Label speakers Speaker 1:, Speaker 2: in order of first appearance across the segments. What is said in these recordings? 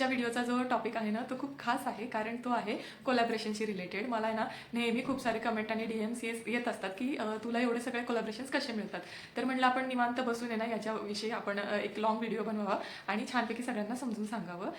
Speaker 1: व्हिडिओमध्ये आजच्या व्हिडिओचा जो टॉपिक आहे ना तो खूप खास आहे कारण तो आहे कोलॅबरेशनशी रिलेटेड मला आहे ना नेहमी खूप सारे कमेंट आणि डी एम्स येत असतात की तुला एवढे सगळे कोलॅबरेशन्स कसे मिळतात? तर म्हटलं आपण निवांत बसून आहे ना याच्याविषयी आपण एक लॉंग व्हिडिओ बनवावा आणि छानपैकी सगळ्यांना समजून सांगावं.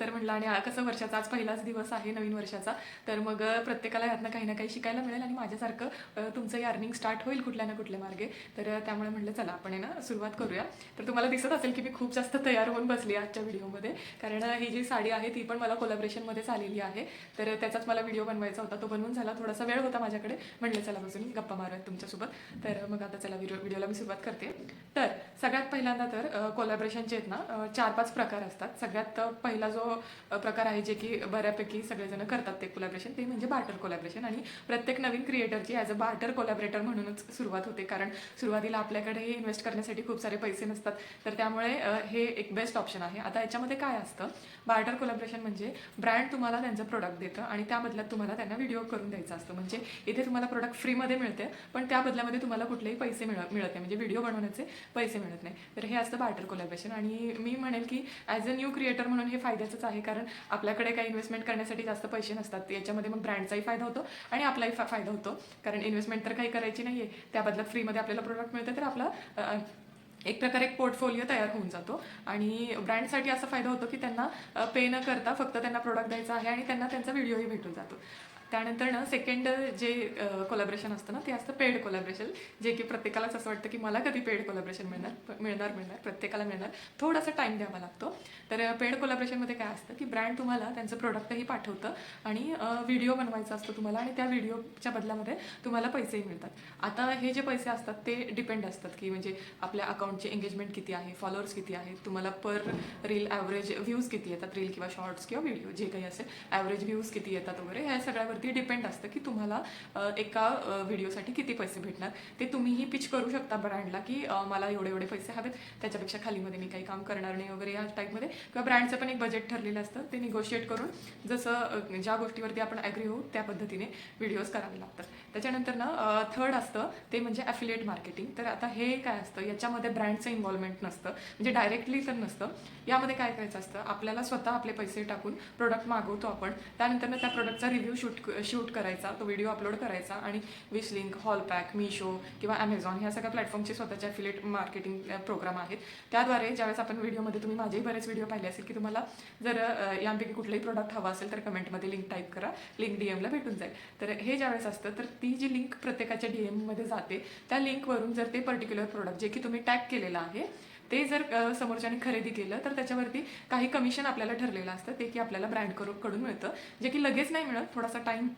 Speaker 1: तर म्हटलं आणि कसं वर्षाचा आज पहिलाच दिवस आहे नवीन वर्षाचा तर मग प्रत्येकाला यातनं काही ना काही शिकायला मिळेल आणि माझ्यासारखं तुमचं अर्निंग स्टार्ट होईल कुठल्या ना कुठल्या मार्गे. तर त्यामुळे म्हटलं चला आपण आहे ना सुरुवात करूया. तर तुम्हाला दिसत असेल की मी खूप जास्त तयार होऊन बसली आजच्या व्हिडिओमध्ये कारण ही जी साडी आहे ती पण मला कोलॅबरेशनमध्येच आलेली आहे. तर त्याचाच मला व्हिडिओ बनवायचा होता. तो बनवून झाला. थोडासा वेळ होता माझ्याकडे. म्हणलं चला बसून गप्पा मारूयात तुमच्यासोबत. तर मग आता चला व्हिडिओ व्हिडिओला मी सुरुवात करते. तर सगळ्यात पहिल्यांदा तर कोलॅबरेशनचे आहेत ना चार पाच प्रकार असतात. सगळ्यात पहिला जो प्रकार आहे जे की बऱ्यापैकी सगळेजण करतात ते कोलॅबरेशन ते म्हणजे बार्टर कोलॅबरेशन आणि प्रत्येक नवीन क्रिएटरची ॲज अ बार्टर कोलॅबरेटर म्हणूनच सुरुवात होते. कारण सुरुवातीला आपल्याकडे इन्व्हेस्ट करण्यासाठी खूप सारे पैसे नसतात. तर त्यामुळे हे एक बेस्ट ऑप्शन आहे. आता याच्यामध्ये काय असतं? बार्टर कोलॅबरेशन म्हणजे ब्रँड तुम्हाला त्यांचं प्रोडक्ट देतं आणि त्या बदल्यात तुम्हाला त्यांना व्हिडिओ करून द्यायचा असतो. म्हणजे इथे तुम्हाला प्रोडक्ट फ्रीमध्ये मिळते पण त्या बदल्यामध्ये तुम्हाला कुठलेही पैसे मिळ मिळत नाही. म्हणजे व्हिडिओ बनवण्याचे पैसे मिळत नाही. तर हे असतं बार्टर कोलॅबरेशन. आणि मी म्हणेल की ॲज अ न्यू क्रिएटर म्हणून हे फायद्याचंच आहे. कारण आपल्याकडे काही इन्व्हेस्टमेंट करण्यासाठी जास्त पैसे नसतात. याच्यामध्ये मग ब्रँडचाही फायदा होतो आणि आपलाही फायदा होतो. कारण इन्व्हेस्टमेंट तर काही करायची नाही आहे त्या बदल्यात फ्रीमध्ये आपल्याला प्रोडक्ट मिळतं. तर आपला एक प्रकारे एक पोर्टफोलिओ तयार होऊन जातो. आणि ब्रँडसाठी असा फायदा होतो की त्यांना पे न करता फक्त त्यांना प्रोडक्ट द्यायचा आहे आणि त्यांना त्यांचा व्हिडिओही भेटून जातो. त्यानंतर ना सेकंड जे कोलॅबरेशन असतं ना ते असतं पेड कोलॅबरेशन जे की प्रत्येकालाच असं वाटतं की मला कधी पेड कोलॅबरेशन मिळणार मिळणार मिळणार प्रत्येकाला मिळणार. थोडासा टाईम द्यावा लागतो. तर पेड कोलॅबरेशनमध्ये काय असतं की ब्रँड तुम्हाला त्यांचं प्रोडक्टही पाठवतं आणि व्हिडिओ बनवायचा असतो तुम्हाला आणि त्या व्हिडिओच्या बदल्यामध्ये तुम्हाला पैसेही मिळतात. आता हे जे पैसे असतात ते डिपेंड असतात की म्हणजे आपल्या अकाउंटचे एंगेजमेंट किती आहे फॉलोअर्स किती आहेत तुम्हाला पर रील ॲव्हरेज व्ह्यूज किती येतात रील किंवा शॉर्ट्स किंवा व्हिडिओ जे काही असेल ॲव्हरेज व्ह्यूज किती येतात वगैरे ह्या सगळ्यावरती डिपेंड असतं की तुम्हाला एका व्हिडिओसाठी किती पैसे भेटणार. ते तुम्हीही पिच करू शकता ब्रँडला की मला एवढे एवढे पैसे हवेत त्याच्यापेक्षा खालीमध्ये मी काही काम करणार नाही वगैरे या टाईपमध्ये किंवा ब्रँडचं पण एक बजेट ठरलेलं असतं ते निगोशिएट करून जसं ज्या गोष्टीवरती आपण ॲग्री होऊ त्या पद्धतीने व्हिडिओज करावे लागतात. त्याच्यानंतर ना थर्ड असतं ते म्हणजे ॲफिलिएट मार्केटिंग तर आता हे काय असतं याच्यामध्ये ब्रँडचं इन्व्हॉल्वमेंट नसतं. म्हणजे डायरेक्टली तर नसतं. यामध्ये काय करायचं असतं आपल्याला स्वतः आपले पैसे टाकून प्रोडक्ट मागवतो आपण. त्यानंतर त्या प्रोडक्टचा रिव्ह्यू शूट शूट करायचा तो व्हिडिओ अपलोड करायचा आणि विश लिंक हॉल मिशो किंवा ॲमेझॉन ह्या सगळ्या प्लॅटफॉर्मचे स्वतःचे अफिलेट मार्केटिंग प्रोग्राम आहेत. त्याद्वारे ज्यावेळेस आपण व्हिडिओमध्ये तुम्ही माझेही बरेच व्हिडिओ पाहिले असेल की तुम्हाला जर यापैकी यांपैकी प्रोडक्ट हवा असेल तर कमेंटमध्ये लिंक टाईप करा लिंक डी एमला भेटून जाईल. तर हे ज्यावेळेस असतं तर ती जी लिंक प्रत्येकाच्या डी एममध्ये जाते त्या लिंकवरून जर ते पर्टिक्युलर प्रोडक्ट जे की तुम्ही टॅग केलेलं आहे ते जर समोरच्याने खरेदी केलं तर त्याच्यावरती काही कमिशन आपल्याला ठरलेलं असतं ते की आपल्याला ब्रँड करून कडून मिळतं. जे की लगेच नाही मिळत थोडासा टाईम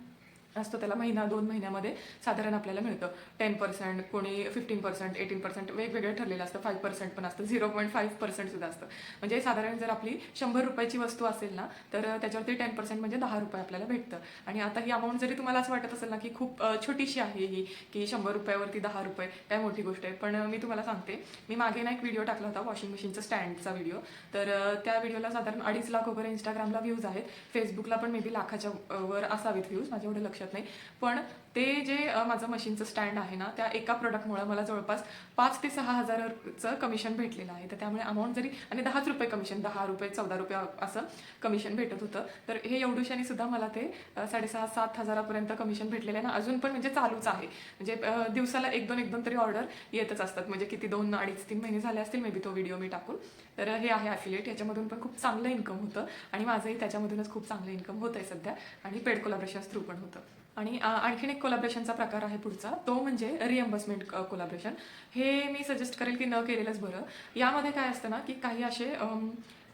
Speaker 1: असतो त्याला महिना दोन महिन्यामध्ये साधारण आपल्याला मिळतं. टेन पर्सेंट कोणी फिफ्टीन पर्सेंट एटीन पर्सेंट वेगवेगळं ठरलेलं असतं. फाईव्ह पर्सेंट पण असतं. झिरो पॉईंट फाईव्ह पर्सेंट सुद्धा असतं. म्हणजे साधारण जर आपली शंभर रुपयाची वस्तू असेल ना तर त्याच्यावरती टेन पर्सेंट म्हणजे दहा रुपये आपल्याला भेटतं. आणि आता ही अमाऊंट जरी तुम्हाला असं वाटत असेल ना की खूप छोटीशी आहे ही की शंभर रुपयावरती दहा रुपये काय मोठी गोष्ट आहे. पण मी तुम्हाला सांगते मी मागे ना एक व्हिडिओ टाकला होता वॉशिंग मशीनचा स्टँडचा व्हिडिओ तर त्या व्हिडिओला साधारण अडीच लाख वगैरे इंस्टाग्रामला व्ह्यूज आहेत. फेसबुकला पण मे बी लाखाच्या वर असावेत व्ह्यूज माझ्या एवढं लक्षात नाही. पण ते जे माझं मशीनचं स्टँड आहे ना त्या एका प्रोडक्टमुळे मला जवळपास पाच ते सहा हजारचं कमिशन भेटलेलं आहे. तर त्यामुळे अमाऊंट जरी आणि दहाच रुपये कमिशन दहा रुपये चौदा रुपये असं कमिशन भेटत होतं. तर हे एवढूशाने सुद्धा मला ते साडेसहा सात हजारापर्यंत कमिशन भेटलेलं आहे. ना अजून पण म्हणजे चालूच आहे. म्हणजे दिवसाला एक दोन एक दोन तरी ऑर्डर येतच असतात. म्हणजे किती दोन अडीच तीन महिने झाले असतील मे बी तो व्हिडिओ मी टाकून. तर हे आहे ॲफिलेट याच्यामधून पण खूप चांगलं इन्कम होतं. आणि माझंही त्याच्यामधूनच खूप चांगलं इन्कम होतं आहे सध्या. आणि पेड कोलॅबरेशन्स थ्रू पण होतं. आणि आणखीन एक कोलॅबरेशनचा प्रकार आहे पुढचा. तो म्हणजे रिएम्बर्समेंट कोलॅबरेशन हे मी सजेस्ट करेल की न केलेलंच बरं. यामध्ये काय असतं ना की काही असे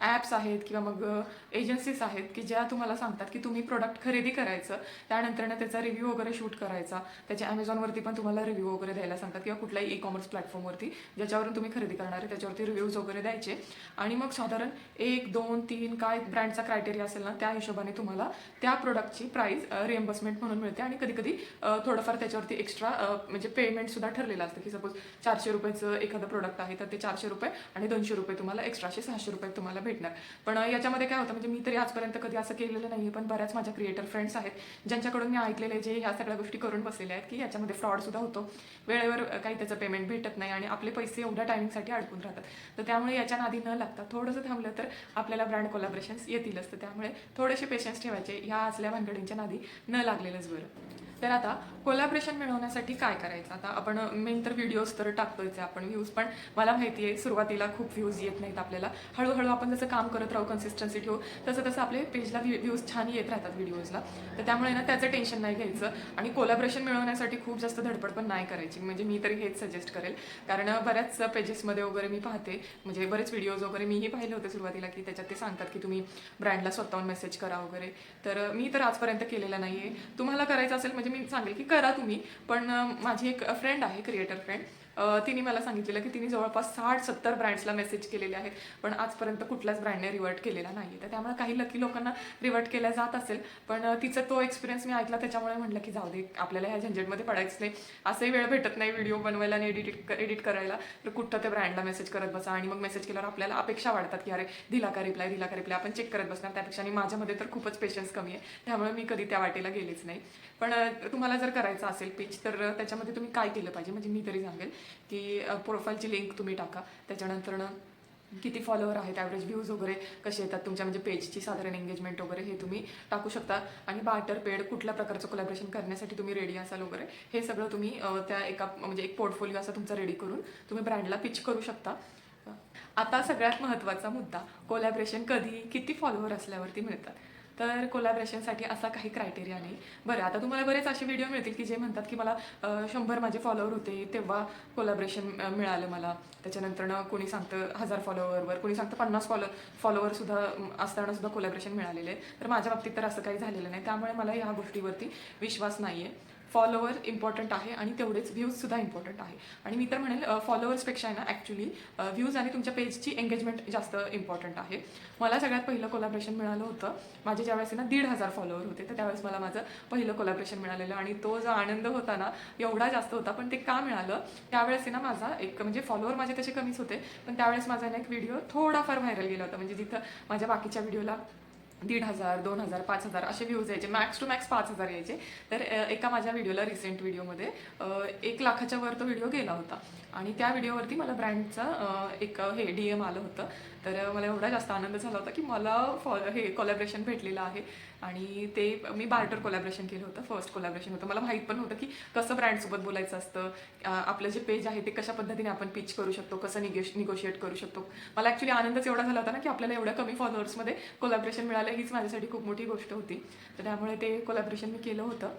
Speaker 1: ॲप्स आहेत किंवा मग एजन्सीज आहेत की ज्या तुम्हाला सांगतात की तुम्ही प्रोडक्ट खरेदी करायचं त्यानंतरनं त्याचा रिव्ह्यू वगैरे शूट करायचा त्याच्या ॲमेझॉनवरती पण तुम्हाला रिव्ह्यू वगैरे द्यायला सांगतात किंवा कुठल्याही ई कॉमर्स प्लॅटफॉर्मवरती ज्याच्यावरून तुम्ही खरेदी करणार आहे त्याच्यावरती रिव्ह्यूज वगैरे द्यायचे. आणि मग साधारण एक दोन तीन काय ब्रँडचा क्रायटेरिया असेल ना त्या हिशोबाने तुम्हाला त्या प्रोडक्टची प्राईस रिएम्बर्समेंट म्हणून मिळते. आणि कधी कधी थोडंफार त्याच्यावरती एक्स्ट्रा म्हणजे पेमेंटसुद्धा ठरलेलं असतं की सपोज चारशे रुपयाचं एखादं प्रोडक्ट आहे तर ते चारशे रुपये आणि दोनशे रुपये तुम्हाला एक्स्ट्राशे सहाशे रुपये तुम्हाला भेट भेटणार. पण याच्यामध्ये काय होतं म्हणजे मी तरी आजपर्यंत कधी असं केलेलं नाही पण बऱ्याच माझ्या क्रिएटर फ्रेंड्स आहेत ज्यांच्याकडून मी ऐकलेले जे ह्या सगळ्या गोष्टी करून बसलेल्या आहेत की याच्यामध्ये फ्रॉडसुद्धा होतो. वेळेवर काही त्याचं पेमेंट भेटत नाही आणि आपले पैसे एवढ्या टायमिंगसाठी अडकून राहतात. तर त्यामुळे याच्या आधी न लागता थोडंसं थांबलं तर आपल्याला ब्रँड कोलॅबरेशन्स येतीलच. तर त्यामुळे थोडेसे पेशन्स ठेवायचे ह्या असल्या भानगडींच्या नादी न लागलेलंच बरं. तर आता कोलॅबरेशन मिळवण्यासाठी काय करायचं? आता आपण मेन तर व्हिडिओज तर टाकतोयच आपण व्ह्यूज पण मला माहिती आहे सुरुवातीला खूप व्ह्यूज येत नाहीत आपल्याला. हळूहळू आपण जसं काम करत राहू कन्सिस्टन्सी ठेवू तसं तसं आपले पेजला व्ह्यूज छान येत राहतात व्हिडिओजला तर त्यामुळे ना त्याचं टेन्शन नाही घ्यायचं. आणि कोलॅबरेशन मिळवण्यासाठी खूप जास्त धडपड पण नाही करायची. म्हणजे मी तरी हेच सजेस्ट करेल. कारण बऱ्याच पेजेसमध्ये वगैरे मी पाहते. म्हणजे बरेच व्हिडिओज वगैरे मीही पाहिले होते सुरुवातीला की त्याच्यात ते सांगतात की तुम्ही ब्रँडला स्वतःहून मेसेज करा वगैरे. तर मी तर आजपर्यंत केलेलं नाही आहे तुम्हाला करायचं असेल म्हणजे मी सांगेल की करा तुम्ही पण माझी एक फ्रेंड आहे क्रिएटर फ्रेंड. तिने मला सांगितलेलं की तिने जवळपास साठ सत्तर ब्रँड्सला मेसेज केलेले आहेत. पण आजपर्यंत कुठल्याच ब्रँडने रिवर्ट केलेला नाही तर त्यामुळे काही लकी लोकांना रिवर्ट केल्या जात असेल. पण तिचा तो एक्सपिरियन्स मी ऐकला. त्याच्यामुळे म्हटलं की जाऊ दे आपल्याला ह्या झंझटमध्ये पडायचं नाही असंही वेळ भेटत नाही व्हिडिओ बनवायला आणि एडिट एडिट करायला. तर कुठं ते ब्रँडला मेसेज करत बसा आणि मग मेसेज केल्यावर आपल्याला अपेक्षा वाढतात की अरे दिला का रिप्लाय दिला का रिप्लाय आपण चेक करत बसणार. त्यापेक्षा आणि माझ्यामध्ये तर खूपच पेशन्स कमी आहे. त्यामुळे मी कधी त्या वाटेला गेलेच नाही. पण तुम्हाला जर करायचं असेल पिच तर त्याच्यामध्ये तुम्ही काय केलं पाहिजे? म्हणजे मी तरी सांगेल. की प्रोफाईलची लिंक तुम्ही टाका. त्याच्यानंतर किती फॉलोअर आहेत ॲव्हरेज व्ह्यूज वगैरे कसे येतात तुमच्या म्हणजे पेजची साधारण एंगेजमेंट वगैरे हे तुम्ही टाकू शकता. आणि बार्टर पेड कुठल्या प्रकारचं कोलॅबरेशन करण्यासाठी तुम्ही रेडी असाल वगैरे हे सगळं तुम्ही त्या एका म्हणजे एक पोर्टफोलिओ असा तुमचा रेडी करून तुम्ही ब्रँडला पिच करू शकता. आता सगळ्यात महत्त्वाचा मुद्दा कोलॅबरेशन कधी किती फॉलोअर असल्यावरती मिळतात. तर कोलॅबरेशनसाठी असा काही क्रायटेरिया नाही. बरं आता तुम्हाला बरेच असे व्हिडिओ मिळतील की जे म्हणतात की मला शंभर माझे फॉलोअर होते तेव्हा कोलॅबरेशन मिळालं मला. त्याच्यानंतर कोणी सांगतं हजार फॉलोअरवर कोणी सांगतं पन्नास फॉलो फॉलोअरसुद्धा असताना सुद्धा कोलॅबरेशन मिळालेलं आहे. तर माझ्या बाबतीत तर असं काही झालेलं नाही. त्यामुळे मला ह्या गोष्टीवरती विश्वास नाही आहे फॉलोअर इम्पॉर्टंट आहे आणि तेवढेच व्ह्यूजसुद्धा इम्पॉर्टंट आहे. आणि मी तर म्हणेल फॉलोअर्सपेक्षा आहे ना ॲक्च्युली व्ह्यूज आणि तुमच्या पेजची एंगेजमेंट जास्त इम्पॉर्टंट आहे. मला सगळ्यात पहिलं कोलॅबरेशन मिळालं होतं. माझे ज्यावेळेस ना दीड हजार फॉलोअर होते तर त्यावेळेस मला माझं पहिलं कोलॅबरेशन मिळालेलं आणि तो जो आनंद होता ना एवढा जास्त होता पण ते का मिळालं? त्यावेळेस आहे ना माझा एक म्हणजे फॉलोअर माझे तसे कमीच होते पण त्यावेळेस माझा ना एक व्हिडिओ थोडाफार व्हायरल गेला होता. म्हणजे जिथं माझ्या बाकीच्या व्हिडिओला दीड हजार दोन हजार पाच हजार असे व्ह्यूज यायचे. मॅक्स टू मॅक्स पाच हजार यायचे. तर एका माझ्या व्हिडिओला रिसेंट व्हिडिओमध्ये एक लाखाच्या वर तो व्हिडिओ गेला होता. आणि त्या व्हिडिओवरती मला ब्रँडचा एक हे डी एम आलं होतं. तर मला एवढा जास्त आनंद झाला होता की मला फॉ हे कॉलॅबरेशन भेटलेलं आहे. आणि ते मी बार्टर कोलॅबरेशन केलं होतं फर्स्ट कोलॅबरेशन होतं. मला माहीत पण होतं की कसं ब्रँडसोबत बोलायचं असतं आपलं जे पेज आहे ते कशा पद्धतीने आपण पिच करू शकतो कसं निगोश निगोशिएट करू शकतो. मला ॲक्च्युली आनंदच एवढा झाला होता ना की आपल्याला एवढ्या कमी फॉलोअर्समध्ये कोलॅबरेशन मिळालं हीच माझ्यासाठी खूप मोठी गोष्ट होती. तर त्यामुळे ते कोलॅबरेशन मी केलं होतं.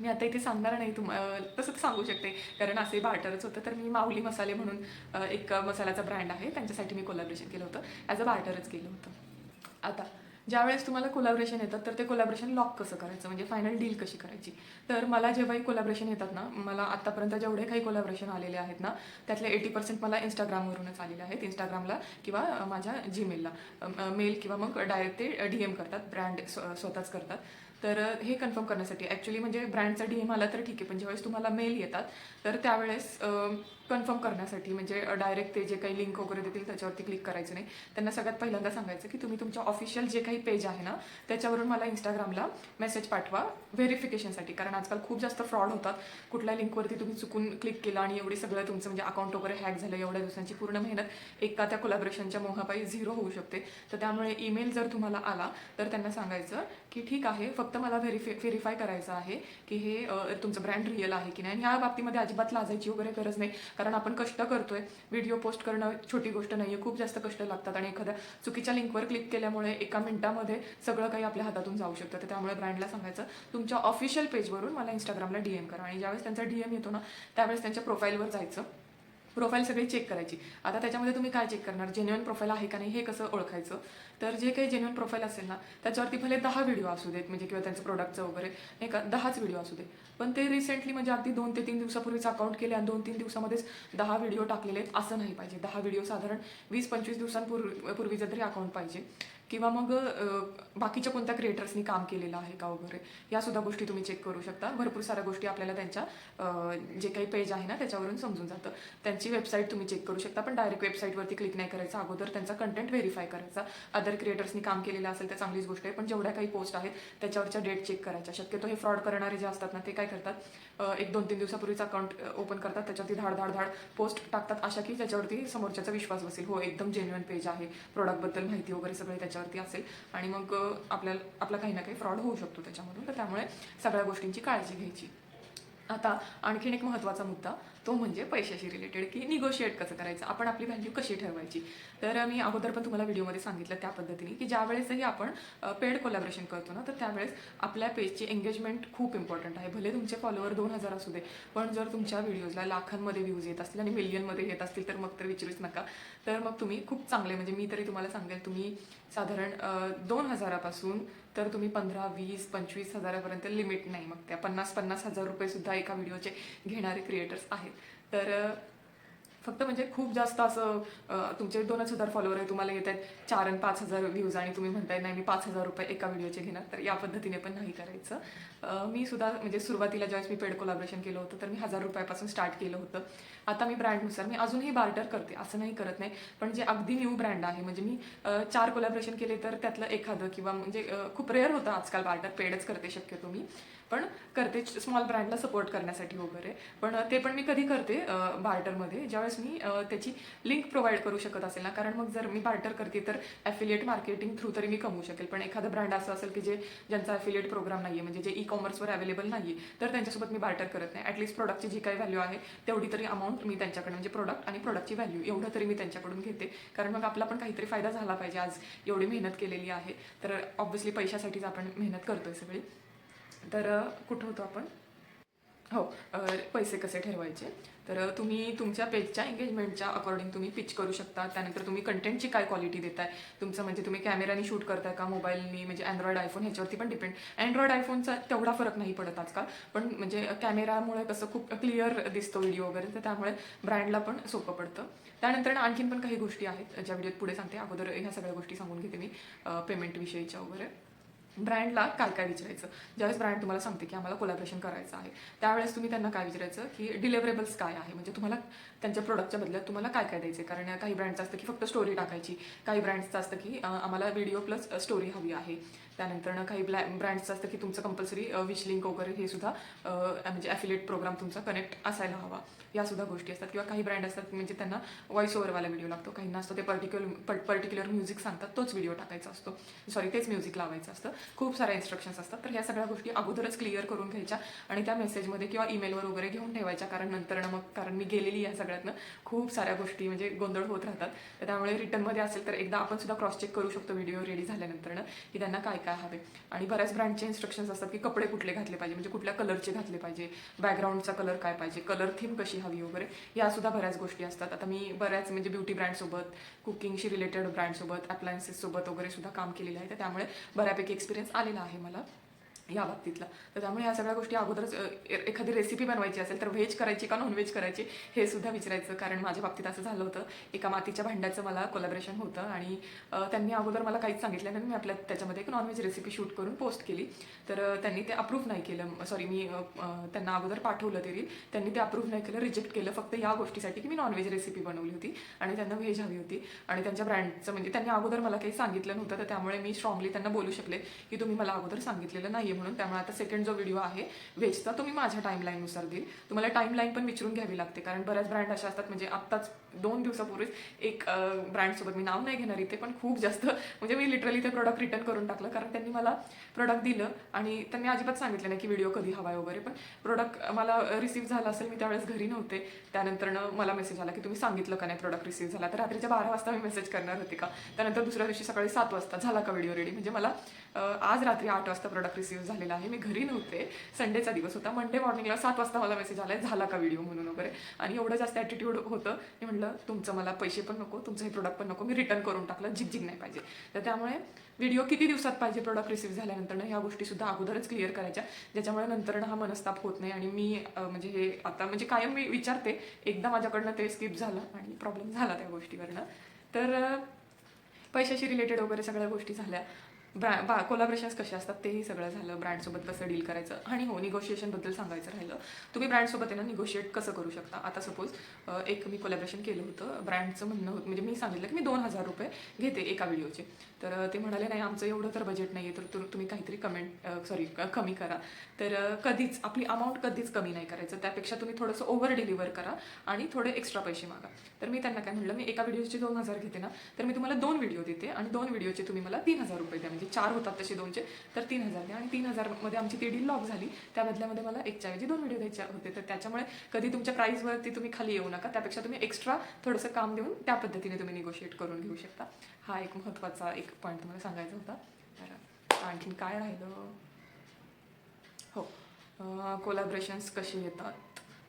Speaker 1: मी आता इथे सांगणार नाही तुम तसंच तसं सांगू शकते कारण असे बार्टरच होतं. तर मी माऊली मसाले म्हणून एक मसाल्याचा ब्रँड आहे त्यांच्यासाठी मी कोलॅबरेशन केलं होतं. ॲज अ बार्टरच केलं होतं. आता ज्यावेळेस तुम्हाला कोलॅबरेशन येतात तर ते कोलॅबरेशन लॉक कसं करायचं? म्हणजे फायनल डील कशी करायची? तर मला जेव्हाही कोलॅबरेशन येतात ना मला आत्तापर्यंत जेवढे काही कोलॅबरेशन आलेले आहेत ना त्यातले एटी पर्सेंट मला इंस्टाग्रामवरूनच आलेले आहेत. इंस्टाग्रामला किंवा माझ्या जीमेलला मेल किंवा मग डायरेक्ट ते डी एम करतात ब्रँड स्वतःच करतात. तर हे कन्फर्म करण्यासाठी. ॲक्च्युली म्हणजे ब्रँडचा डी एम आला तर ठीक आहे पण ज्यावेळेस तुम्हाला मेल येतात तर त्यावेळेस कन्फर्म करण्यासाठी म्हणजे डायरेक्ट ते जे काही लिंक वगैरे देतील त्याच्यावरती क्लिक करायचं नाही. त्यांना सगळ्यात पहिल्यांदा सांगायचं की तुम्ही तुमच्या ऑफिशियल जे काही पेज आहे ना त्याच्यावरून मला इंस्टाग्रामला मेसेज पाठवा व्हेरिफिकेशनसाठी कारण आजकाल खूप जास्त फ्रॉड होतात. कुठल्या लिंकवरती तुम्ही चुकून क्लिक केलं आणि एवढी सगळं तुमचं म्हणजे अकाउंट वगैरे हॅक झालं एवढ्या दिवसांची पूर्ण मेहनत एका त्या कोलॅबरेशनच्या मोहापायी झिरो होऊ शकते. तर त्यामुळे ईमेल जर तुम्हाला आला तर त्यांना सांगायचं की ठीक आहे फक्त मला व्हेरिफाय व्हेरीफाय करायचं आहे की हे तुमचं ब्रँड रिअल आहे की नाही. आणि ह्या बाबतीमध्ये अजिबात लाजायची वगैरे गरज नाही. कारण आपण कष्ट करतोय. व्हिडिओ पोस्ट करणं छोटी गोष्ट नाही आहे खूप जास्त कष्ट लागतात आणि एखाद्या चुकीच्या लिंकवर क्लिक केल्यामुळे एका मिनिटामध्ये सगळं काही आपल्या हातातून जाऊ शकतं. तर त्यामुळे ब्रँडला सांगायचं तुमच्या ऑफिशियल पेजवरून मला इंस्टाग्रामला डी एम करा. आणि ज्यावेळेस त्यांचा डी एम येतो ना त्यावेळेस त्यांच्या प्रोफाईलवर जायचं. प्रोफाईल सगळी चेक करायची. आता त्याच्यामध्ये तुम्ही काय चेक करणार? जेन्युअन प्रोफाईल आहे का नाही हे कसं ओळखायचं? तर जे काही जेन्युअन प्रोफाईल असेल ना त्याच्यावरती भले दहा व्हिडिओ असू देत म्हणजे किंवा त्यांचं प्रोडक्टचं वगैरे नाही का? दहाच व्हिडिओ असू दे पण ते रिसेंटली म्हणजे अगदी दोन ते तीन दिवसापूर्वीच अकाउंट केले आणि दोन तीन दिवसामध्येच दहा व्हिडिओ टाकलेले आहेत. असं नाही पाहिजे. दहा व्हिडिओ साधारण वीस पंचवीस दिवसांपूर्वी पूर्वीचं तरी अकाउंट पाहिजे. किंवा मग बाकीच्या कोणत्या क्रिएटर्सनी काम केलेलं आहे का वगैरे या सुद्धा गोष्टी तुम्ही चेक करू शकता. भरपूर साऱ्या गोष्टी आपल्याला त्यांच्या जे काही पेज आहे ना त्याच्यावरून समजून जातं. त्यांची वेबसाईट तुम्ही चेक करू शकता पण डायरेक्ट वेबसाईटवरती क्लिक नाही करायचं. अगोदर त्यांचा कंटेंट व्हेरीफाय करायचा. अदर क्रिएटर्सनी काम केलेलं असेल तर चांगलीच गोष्ट आहे पण जेवढ्या काही पोस्ट आहेत त्याच्यावरच्या डेट चेक करायच्या. शक्यतो हे फ्रॉड करणारे जे असतात ना ते काय करतात? एक दोन तीन दिवसापूर्वीच अकाउंट ओपन करतात. त्याच्यावरती धाड धाड धाड पोस्ट टाकतात. अशा की त्याच्यावरती समोरच्याचा विश्वास बसेल. हो एकदम जेन्युअन पेज आहे. प्रोडक्टबद्दल माहिती वगैरे सगळे त्याच्यावर त्याच्यावरती असेल. आणि मग आपल्याला आपला काही ना काही फ्रॉड होऊ शकतो त्याच्यामधून. तर त्यामुळे सगळ्या गोष्टींची काळजी घ्यायची. आता आणखीन एक महत्त्वाचा मुद्दा तो म्हणजे पैशाशी रिलेटेड की निगोशिएट कसं करायचं आपण आपली व्हॅल्यू कशी ठरवायची तर मी अगोदर पण तुम्हाला व्हिडिओमध्ये सांगितलं त्या पद्धतीने की ज्या वेळेसही आपण पेड कोलॅबरेशन करतो ना तर त्यावेळेस आपल्या पेजची एंगेजमेंट खूप इम्पॉर्टंट आहे. भले तुमचे फॉलोअर दोन हजार असू दे पण जर तुमच्या व्हिडिओजला लाखांमध्ये व्ह्यूज येत असतील आणि मिलियनमध्ये येत असतील तर मग तर विचारूच नका. तर मग तुम्ही खूप चांगले म्हणजे मी तरी तुम्हाला सांगेल तुम्ही साधारण दोन हजारापासून तर तुम्ही पंधरा वीस पंचवीस हजारापर्यंत लिमिट नाही मग त्या पन्नास पन्नास हजार रुपये सुद्धा एका व्हिडिओचे घेणारे क्रिएटर्स आहेत. तर फक्त म्हणजे खूप जास्त असं तुमचे दोनच हजार फॉलोअर आहे तुम्हाला येत आहेत. चार आणि पाच हजार व्ह्यूज आणि तुम्ही म्हणताय नाही मी पाच हजार रुपये एका व्हिडिओचे घेणार. तर या पद्धतीने पण नाही करायचं. मी सुद्धा म्हणजे सुरुवातीला ज्यावेळेस मी पेड कोलॅबरेशन केलं होतं तर मी हजार रुपयापासून स्टार्ट केलं होतं. आता मी ब्रँडनुसार मी अजूनही बार्टर करते असं नाही करत नाही. पण जे अगदी न्यू ब्रँड आहे म्हणजे मी चार कोलॅबरेशन केले तर त्यातलं एखादं किंवा म्हणजे खूप रेअर होतं आजकाल बार्टर पेडच करते शक्यतो मी. पण करते स्मॉल ब्रँडला सपोर्ट करण्यासाठी वगैरे. पण ते पण मी कधी करते बार्टरमध्ये ज्यावेळेस मी त्याची लिंक प्रोव्हाइड करू शकत असेल ना? कारण मग जर मी बार्टर करते तर ॲफिलिएट मार्केटिंग थ्रू तरी मी कमवू शकेल. पण एखादं ब्रँड असं असेल की जे ज्यांचा ॲफिलिएट प्रोग्राम नाही आहे म्हणजे जे ई कॉमर्सवर अवेलेबल नाही आहे तर त्यांच्यासोबत मी बार्टर करत नाही. ॲटलीस्ट प्रोडक्टची जी काही व्हॅल्यू आहे तेवढी तरी अमाऊंट मी त्यांच्याकडे म्हणजे प्रोडक्ट आणि प्रोडक्टची व्हॅल्यू एवढं तरी मी त्यांच्याकडून घेते. कारण मग आपला पण काहीतरी फायदा झाला पाहिजे. आज एवढी मेहनत केलेली आहे तर ऑब्व्हियसली पैशासाठीच आपण मेहनत करतोय सगळी. तर कुठं होतो आपण? हो पैसे कसे ठरवायचे तर तुम्ही तुमच्या पेजच्या एंगेजमेंटच्या अकॉर्डिंग तुम्ही पिच करू शकता. त्यानंतर तुम्ही कंटेंटची काय क्वालिटी देताय? तुमचं म्हणजे तुम्ही कॅमेराने शूट करताय का? मोबाईलनी म्हणजे अँड्रॉइड आयफोन ह्याच्यावरती पण डिपेंड अँड्रॉइड आयफोनचा तेवढा फरक नाही पडत आजकाल. पण म्हणजे कॅमेरामुळे कसं खूप क्लिअर दिसतो व्हिडिओ वगैरे. तर त्यामुळे ब्रँडला पण सोपं पडतं. त्यानंतर आणखीन पण काही गोष्टी आहेत. ज्या व्हिडिओत पुढे सांगते. अगोदर ह्या सगळ्या गोष्टी सांगून घेते मी पेमेंट विषयीच्या वगैरे. ब्रँडला काय काय विचारायचं? ज्यावेळेस ब्रँड तुम्हाला सांगते की आम्हाला कोलॅबरेशन करायचं आहे त्यावेळेस तुम्ही त्यांना काय विचारायचं की डिलिव्हरेबल्स काय आहे? म्हणजे तुम्हाला त्यांच्या प्रोडक्टच्या बदल्यात तुम्हाला काय काय द्यायचं कारण काही ब्रँडचं असतं की फक्त स्टोरी टाकायची काही ब्रँड्सचं असतं की आम्हाला व्हिडिओ प्लस स्टोरी हवी आहे. त्यानंतर काही ब्लॅ ब्रँड्सचं असतं की तुमचं कंपल्सरी विश लिंक वगैरे हे सुद्धा म्हणजे ॲफिलेट प्रोग्राम तुमचा कनेक्ट असायला हवा. या सुद्धा गोष्टी असतात. किंवा काही ब्रँड असतात म्हणजे त्यांना व्हॉइस ओव्हरवाला व्हिडिओ लागतो. काहींना असतो ते पर्टिक्युलर पर्टिक्युलर म्युझिक सांगतात तोच व्हिडिओ टाकायचा असतो. सॉरी तेच म्युझिक लावायचं असतं. खूप साऱ्या इन्स्ट्रक्शन्स असतात. तर ह्या सगळ्या गोष्टी अगोदरच क्लिअर करून घ्यायच्या आणि त्या मेसेजमध्ये किंवा ईमेलवर वगैरे घेऊन ठेवायच्या. कारण नंतर मग कारण मी गेलेली या सगळ्यातनं खूप साऱ्या गोष्टी म्हणजे गोंधळ होत राहतात. तर त्यामुळे रिटर्नमध्ये असेल तर एकदा आपण सुद्धा क्रॉस चेक करू शकतो. व्हिडिओ रेडी झाल्यानंतर की त्यांना काय काय हवे. आणि बऱ्याच ब्रँडचे इन्स्ट्रक्शन्स असतात की कपडे कुठले घातले पाहिजे म्हणजे कुठल्या कलरचे घातले पाहिजे बॅकग्राऊंडचा कलर काय पाहिजे कलर थीम कशी हवी वगैरे यासुद्धा बऱ्याच गोष्टी असतात. आता मी बऱ्याच म्हणजे ब्युटी ब्रँडसोबत कुकिंगशी रिलेटेड ब्रँडसोबत अप्लायन्सेससोबत वगैरे सुद्धा काम केलेलं आहे तर त्यामुळे बऱ्यापैकी एक्सपिरियन्स आलेला आहे मला. या बाबतीतला. तर त्यामुळे या सगळ्या गोष्टी अगोदरच ए- एखादी रेसिपी बनवायची असेल तर व्हेज करायची का नॉनव्हेज करायची हे सुद्धा विचारायचं. कारण माझ्या बाबतीत असं झालं होतं. एका मातीच्या भांड्याचं मला कोलॅबरेशन होतं आणि त्यांनी अगोदर मला काहीच सांगितलं नाही. मी आपल्या त्याच्यामध्ये एक नॉनव्हेज रेसिपी शूट करून पोस्ट केली. तर त्यांनी ते अप्रूव्ह नाही केलं. सॉरी मी त्यांना अगोदर पाठवलं तरी. त्यांनी ते अप्रूव्ह नाही केलं रिजेक्ट केलं. फक्त या गोष्टीसाठी की मी नॉनव्हेज रेसिपी बनवली होती आणि त्यांना व्हेज हवी होती. आणि त्यांच्या ब्रँडचं म्हणजे त्यांनी अगोदर मला काही सांगितलं नव्हतं. तर त्यामुळे मी स्ट्रॉंगली त्यांना बोलू शकले की तुम्ही मला अगोदर सांगितलेलं नाही म्हणून त्यामुळे आता सेकंड जो व्हिडिओ आहे व्हेजचा तो मी माझ्या टाईमलाईननुसार देईल. तुम्हाला टाईमलाईन पण विचारून घ्यावी लागते कारण बऱ्याच ब्रँड अशा असतात म्हणजे आत्ताच दोन दिवसापूर्वीच एक ब्रँडसोबत मी नाव नाही घेणार इथे पण खूप जास्त म्हणजे मी लिटरली ते प्रोडक्ट रिटर्न करून टाकलं कारण त्यांनी मला प्रोडक्ट दिलं आणि त्यांनी अजिबात सांगितलं नाही की व्हिडिओ कधी हवाय वगैरे पण प्रोडक्ट मला रिसीव्ह झाला असेल मी त्यावेळेस घरी नव्हते. त्यानंतरनं मला मेसेज आला की तुम्ही सांगितलं का नाही प्रोडक्ट रिसीव्ह झाला? तर रात्रीच्या बारा वाजता मी मेसेज करणार होते का? त्यानंतर दुसऱ्या दिवशी सकाळी सात वाजता. झाला का व्हिडिओ रेडी म्हणजे मला आज रात्री आठ वाजता प्रोडक्ट रिसीव्ह झालेला आहे. मी घरी नव्हते. संडेचा दिवस होता. मंडे मॉर्निंगला सात वाजता मला मेसेज आलाय झाला का व्हिडिओ म्हणून वगैरे. आणि एवढं जास्त ॲटिट्यूड होतं. मी म्हटलं तुमचं मला पैसे पण नको तुमचं हे प्रोडक्ट पण नको. मी रिटर्न करून टाकलं. झिकझिक नाही पाहिजे. तर त्यामुळे व्हिडिओ किती दिवसात पाहिजे प्रोडक्ट रिसीव्ह झाल्यानंतर ह्या गोष्टीसुद्धा अगोदरच क्लिअर करायच्या. ज्याच्यामुळे नंतर हा मनस्ताप होत नाही आणि मी म्हणजे हे आता म्हणजे कायम मी विचारते. एकदा माझ्याकडनं ते स्किप झालं आणि प्रॉब्लेम झाला त्या गोष्टीवरनं. तर पैशाशी रिलेटेड वगैरे सगळ्या गोष्टी झाल्या. ब्रॅ बा कोलाब्रेशन्स कसे असतात तेही सगळं झालं ब्रँडसोबत कसं डील करायचं? आणि हो निगोशिएशनबद्दल सांगायचं राहिलं तुम्ही ब्रँडसोबत आहे ना निगोशिएट कसं करू शकता? आता सपोज एक मी कोलाब्रेशन केलं होतं ब्रँडचं म्हणणं होतं म्हणजे मी सांगितलं की मी दोन हजार रुपये घेते एका व्हिडिओचे. तर ते म्हणाले नाही आमचं एवढं तर बजेट नाही आहे तर तु- तुम्ही काहीतरी कमेंट सॉरी कमी करा. तर कधीच आपली अमाऊंट कधीच कमी नाही करायचं. त्यापेक्षा तुम्ही थोडंसं ओव्हर डिलिव्हर करा आणि थोडे एक्स्ट्रा पैसे मागा. तर मी त्यांना काय म्हणलं मी एका व्हिडिओचे दोन हजार घेते ना तर मी तुम्हाला दोन व्हिडिओ देते आणि दोन व्हिडिओचे तुम्ही मला तीन हजार रुपये द्या. म्हणजे म्हणजे चार होतात तसे दोनचे तर तीन हजार द्या. आणि तीन हजारमध्ये आमची ती डील लॉक झाली. त्या बदल्यामध्ये मला एकच्या ऐवजी दोन व्हिडिओ द्यायचे होते. तर त्याच्यामुळे कधी तुमच्या प्राईजवरती तुम्ही खाली येऊ नका. त्यापेक्षा तुम्ही एक्स्ट्रा थोडंसं काम देऊन त्या पद्धतीने तुम्ही निगोशिएट करून घेऊ शकता. हा एक महत्त्वाचा एक पॉईंट तुम्हाला सांगायचा होता. तर आणखीन काय राहिलं? हो. कोलॅबरेशन्स कसे येतात?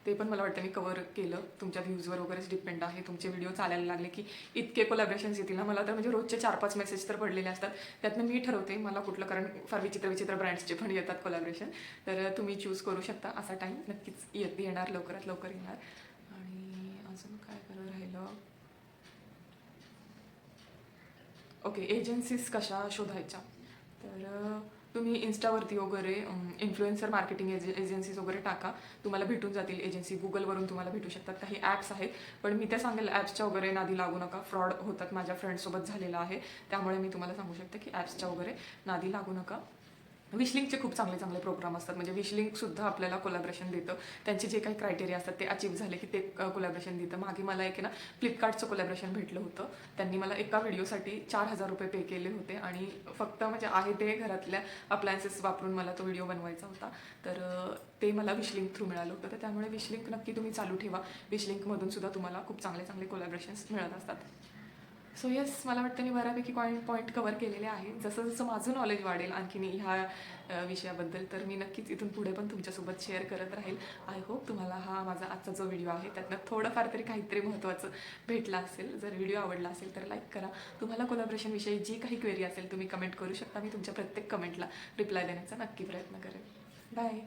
Speaker 1: ते पण मला वाटतं मी कवर केलं. तुमच्या व्ह्यूजवर वगैरेच डिपेंड आहे. तुमचे व्हिडिओ चालायला लागले की इतके कोलॅबरेशन्स येतील ना. मला तर म्हणजे रोजचे चार पाच मेसेज तर पडलेले असतात. त्यातनं मी ठरवते मला कुठलं कारण फार विचित्र विचित्र ब्रँड्सचे पण येतात कोलॅबरेशन तर तुम्ही चूज करू शकता. असा टाईम नक्कीच येत येणार. लवकरात लवकर येणार. आणि अजून काय करत राहिलं? ओके एजन्सीज कशा शोधायच्या? तुम्ही इन्स्टावरती वगैरे इन्फ्लुएन्सर मार्केटिंग एज एजन्सीज वगैरे टाका. तुम्हाला भेटून जातील एजन्सी गुगलवरून तुम्हाला भेटू शकतात. काही ॲप्स आहेत. पण मी त्या सांगेल ॲप्सच्या वगैरे नादी लागू नका. फ्रॉड होतात. माझ्या फ्रेंडसोबत झालेला आहे. त्यामुळे मी तुम्हाला सांगू शकते की ॲप्सच्या वगैरे नादी लागू नका. विशलिंकचे खूप चांगले चांगले प्रोग्राम असतात. म्हणजे विशलिंक सुद्धा आपल्याला कोलॅबरेशन देतं. त्यांचे जे काही क्रायटेरिया असतात ते अचीव झाले की ते कोलॅबरेशन देतं. मागे मला एक आहे ना फ्लिपकार्टचं कोलॅबरेशन भेटलं होतं. त्यांनी मला एका व्हिडिओसाठी चार हजार रुपये पे केले होते. आणि फक्त म्हणजे आहे ते घरातल्या अप्लायन्सेस वापरून मला तो व्हिडिओ बनवायचा होता. तर ते मला विशलिंक थ्रू मिळालं होतं. तर त्यामुळे विशलिंक नक्की तुम्ही चालू ठेवा. विशलिंकमधून सुद्धा तुम्हाला खूप चांगले चांगले कोलॅबरेशन्स मिळत असतात. सो येस मला वाटतं मी बऱ्यापैकी पॉईंट पॉईंट कवर केलेले आहे जसं जसं माझं नॉलेज वाढेल आणखीन ह्या विषयाबद्दल तर मी नक्कीच इथून पुढे पण तुमच्यासोबत शेअर करत राहील. आय होप तुम्हाला हा माझा आजचा जो व्हिडिओ आहे त्यातनं थोडंफार तरी काहीतरी महत्त्वाचं भेटलं असेल. जर व्हिडिओ आवडला असेल तर लाईक करा. तुम्हाला कोलॅबरेशनविषयी जी काही क्वेरी असेल तुम्ही कमेंट करू शकता. मी तुमच्या प्रत्येक कमेंटला रिप्लाय देण्याचा नक्की प्रयत्न करेन. बाय